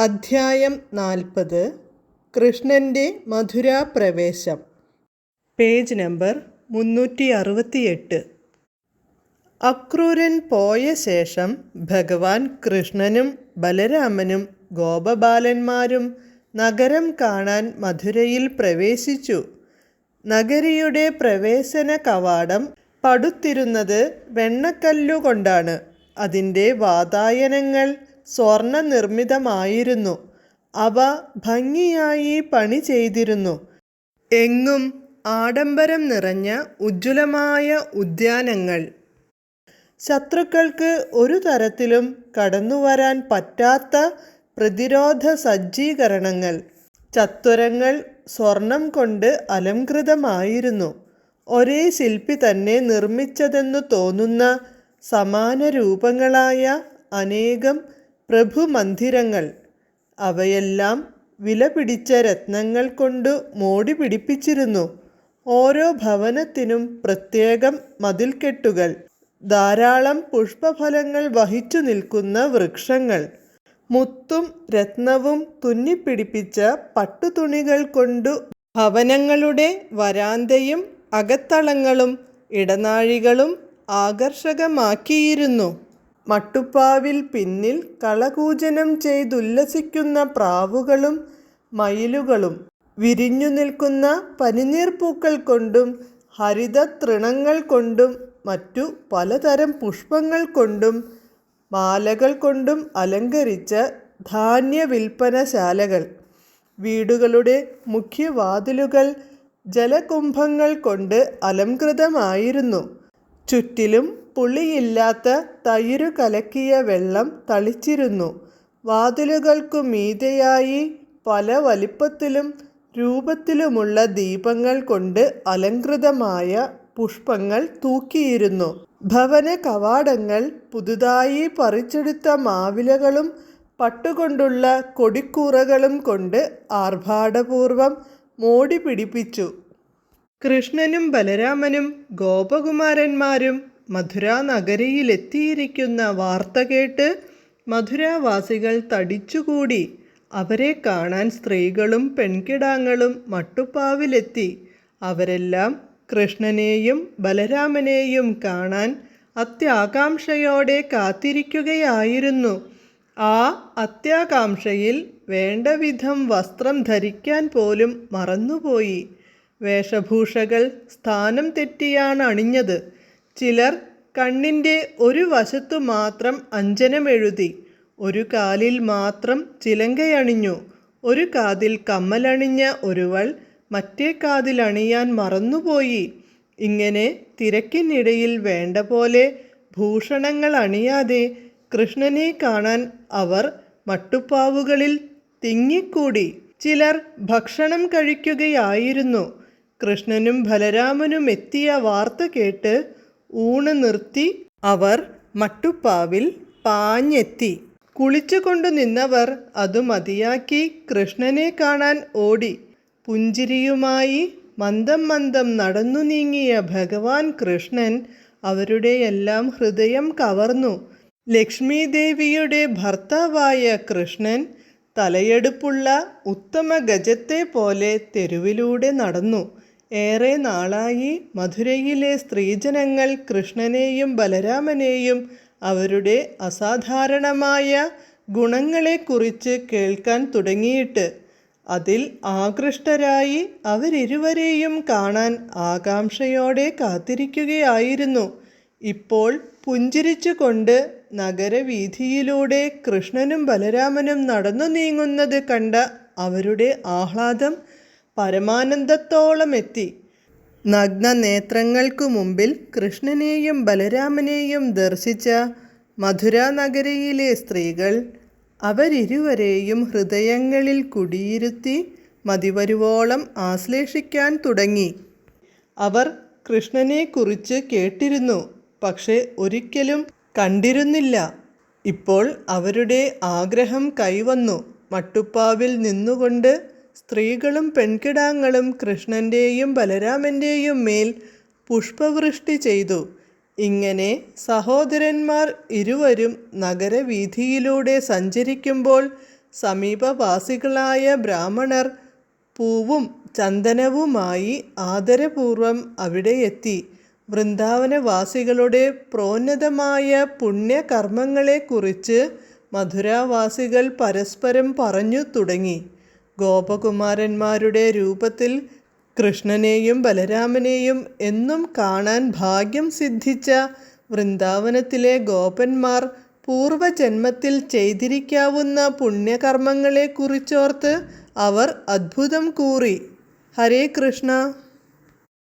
അധ്യായം നാൽപ്പത്. കൃഷ്ണന്റെ മധുരാപ്രവേശം. പേജ് നമ്പർ മുന്നൂറ്റി അറുപത്തിയെട്ട് അക്രൂരൻ പോയ ശേഷം ഭഗവാൻ കൃഷ്ണനും ബലരാമനും ഗോപബാലന്മാരും നഗരം കാണാൻ മധുരയിൽ പ്രവേശിച്ചു. നഗരിയുടെ പ്രവേശന കവാടം പടുത്തിരുന്നത് വെണ്ണക്കല്ലുകൊണ്ടാണ്. അതിന്റെ വാതായനങ്ങൾ സ്വർണ നിർമ്മിതമായിരുന്നു അവ ഭംഗിയായി പണി ചെയ്തിരുന്നു. എങ്ങും ആഡംബരം നിറഞ്ഞ ഉജ്ജ്വലമായ ഉദ്യാനങ്ങൾ. ശത്രുക്കൾക്ക് ഒരു തരത്തിലും കടന്നുവരാൻ പറ്റാത്ത പ്രതിരോധ സജ്ജീകരണങ്ങൾ. ചത്വരങ്ങൾ സ്വർണം കൊണ്ട് അലംകൃതമായിരുന്നു. ഒരേ ശില്പി തന്നെ നിർമ്മിച്ചതെന്ന് തോന്നുന്ന സമാന രൂപങ്ങളായ അനേകം പ്രഭുമന്ദിരങ്ങൾ. അവയെല്ലാം വിലപിടിച്ച രത്നങ്ങൾ കൊണ്ട് മോടി പിടിപ്പിച്ചിരുന്നു. ഓരോ ഭവനത്തിനും പ്രത്യേകം മതിൽക്കെട്ടുകൾ. ധാരാളം പുഷ്പഫലങ്ങൾ വഹിച്ചു നിൽക്കുന്ന വൃക്ഷങ്ങൾ. മുത്തും രത്നവും തുന്നിപ്പിടിപ്പിച്ച പട്ടുതുണികൾ കൊണ്ടു ഭവനങ്ങളുടെ വരാന്തയും അകത്തളങ്ങളും ഇടനാഴികളും ആകർഷകമാക്കിയിരുന്നു. മട്ടുപ്പാവിൽ പിന്നിൽ കളകൂജനം ചെയ്തുല്ലസിക്കുന്ന പ്രാവുകളും മയിലുകളും വിരിഞ്ഞു നിൽക്കുന്ന പനിനീർപ്പൂക്കൾ കൊണ്ടും ഹരിത തൃണങ്ങൾ കൊണ്ടും മറ്റു പലതരം പുഷ്പങ്ങൾ കൊണ്ടും മാലകൾ കൊണ്ടും അലങ്കരിച്ച ധാന്യ വിൽപ്പനശാലകൾ വീടുകളുടെ മുഖ്യവാതിലുകൾ ജലകുംഭങ്ങൾ കൊണ്ട് അലംകൃതമായിരുന്നു. ചുറ്റിലും പുളിയില്ലാത്ത തൈരു കലക്കിയ വെള്ളം തളിച്ചിരുന്നു. വാതിലുകൾക്കു മീതെയായി പല വലിപ്പത്തിലും രൂപത്തിലുമുള്ള ദീപങ്ങൾ കൊണ്ട് അലങ്കൃതമായ പുഷ്പങ്ങൾ തൂക്കിയിരുന്നു. ഭവന കവാടങ്ങൾ പുതുതായി പറിച്ചെടുത്ത മാവിലകളും പട്ടുകൊണ്ടുള്ള കൊടിക്കൂറകളും കൊണ്ട് ആർഭാടപൂർവം മോടി പിടിപ്പിച്ചു. കൃഷ്ണനും ബലരാമനും ഗോപകുമാരന്മാരും മധുര നഗരിയിലെത്തിയിരിക്കുന്ന വാർത്ത കേട്ട് മധുരാവാസികൾ തടിച്ചുകൂടി. അവരെ കാണാൻ സ്ത്രീകളും പെൺകിടാങ്ങളും മട്ടുപ്പാവിലെത്തി. അവരെല്ലാം കൃഷ്ണനെയും ബലരാമനെയും കാണാൻ അത്യാകാംക്ഷയോടെ കാത്തിരിക്കുകയായിരുന്നു. ആ അത്യാകാംക്ഷയിൽ വേണ്ടവിധം വസ്ത്രം ധരിക്കാൻ പോലും മറന്നുപോയി. വേഷഭൂഷകൾ സ്ഥാനം തെറ്റിയാണ് അണിഞ്ഞത് ചിലർ കണ്ണിന്റെ ഒരു വശത്തു മാത്രം അഞ്ജനമെഴുതി ഒരു കാലിൽ മാത്രം ചിലങ്കയണിഞ്ഞു ഒരു കാതിൽ കമ്മലണിഞ്ഞ ഒരുവൾ മറ്റേ കാതിൽ അണിയാൻ മറന്നുപോയി. ഇങ്ങനെ തിരക്കിനിടയിൽ വേണ്ട പോലെ ഭൂഷണങ്ങൾ അണിയാതെ കൃഷ്ണനെ കാണാൻ അവർ മട്ടുപ്പാവുകളിൽ തിങ്ങിക്കൂടി. ചിലർ ഭക്ഷണം കഴിക്കുകയായിരുന്നു. കൃഷ്ണനും ബലരാമനും എത്തിയ വാർത്ത കേട്ട് ഊണ് നിർത്തി അവർ മട്ടുപ്പാവിൽ പാഞ്ഞെത്തി. കുളിച്ചുകൊണ്ടു നിന്നവർ അതു മതിയാക്കി കൃഷ്ണനെ കാണാൻ ഓടി. പുഞ്ചിരിയുമായി മന്ദം മന്ദം നടന്നു നീങ്ങിയ ഭഗവാൻ കൃഷ്ണൻ അവരുടെയെല്ലാം ഹൃദയം കവർന്നു. ലക്ഷ്മി ദേവിയുടെ ഭർത്താവായ കൃഷ്ണൻ തലയെടുപ്പുള്ള ഉത്തമ ഗജത്തെ പോലെ തെരുവിലൂടെ നടന്നു. ഏറെ നാളായി മധുരയിലെ സ്ത്രീജനങ്ങൾ കൃഷ്ണനെയും ബലരാമനെയും അവരുടെ അസാധാരണമായ ഗുണങ്ങളെക്കുറിച്ച് കേൾക്കാൻ തുടങ്ങിയിട്ട് അതിൽ ആകൃഷ്ടരായി അവരിരുവരെയും കാണാൻ ആകാംക്ഷയോടെ കാത്തിരിക്കുകയായിരുന്നു. ഇപ്പോൾ പുഞ്ചിരിച്ചുകൊണ്ട് നഗരവീഥിയിലൂടെ കൃഷ്ണനും ബലരാമനും നടന്നു നീങ്ങുന്നത് കണ്ട അവരുടെ ആഹ്ലാദം പരമാനന്ദത്തോളം എത്തി. നഗ്ന നേത്രങ്ങൾക്കു മുമ്പിൽ കൃഷ്ണനെയും ബലരാമനെയും ദർശിച്ച മധുര നഗരിയിലെ സ്ത്രീകൾ അവരിരുവരെയും ഹൃദയങ്ങളിൽ കുടിയിരുത്തി മതിവരുവോളം ആശ്ലേഷിക്കാൻ തുടങ്ങി. അവർ കൃഷ്ണനെക്കുറിച്ച് കേട്ടിരുന്നു പക്ഷെ ഒരിക്കലും കണ്ടിരുന്നില്ല. ഇപ്പോൾ അവരുടെ ആഗ്രഹം കൈവന്നു. മട്ടുപ്പാവിൽ നിന്നുകൊണ്ട് സ്ത്രീകളും പെൺകിടാങ്ങളും കൃഷ്ണന്റെയും ബലരാമന്റെയും മേൽ പുഷ്പവൃഷ്ടി ചെയ്തു. ഇങ്ങനെ സഹോദരന്മാർ ഇരുവരും നഗരവീഥിയിലൂടെ സഞ്ചരിക്കുമ്പോൾ സമീപവാസികളായ ബ്രാഹ്മണർ പൂവും ചന്ദനവുമായി ആദരപൂർവം അവിടെ എത്തി വൃന്ദാവനവാസികളുടെ പ്രോന്നതമായ പുണ്യകർമ്മങ്ങളെക്കുറിച്ച് മധുരാവാസികൾ പരസ്പരം പറഞ്ഞു തുടങ്ങി. ഗോപകുമാരന്മാരുടെ രൂപത്തിൽ കൃഷ്ണനെയും ബലരാമനെയും എന്നും കാണാൻ ഭാഗ്യം സിദ്ധിച്ച വൃന്ദാവനത്തിലെ ഗോപന്മാർ പൂർവജന്മത്തിൽ ചെയ്തിരിക്കാവുന്ന പുണ്യകർമ്മങ്ങളെക്കുറിച്ചോർത്ത് അവർ അത്ഭുതം കൂറി. ഹരേ കൃഷ്ണ.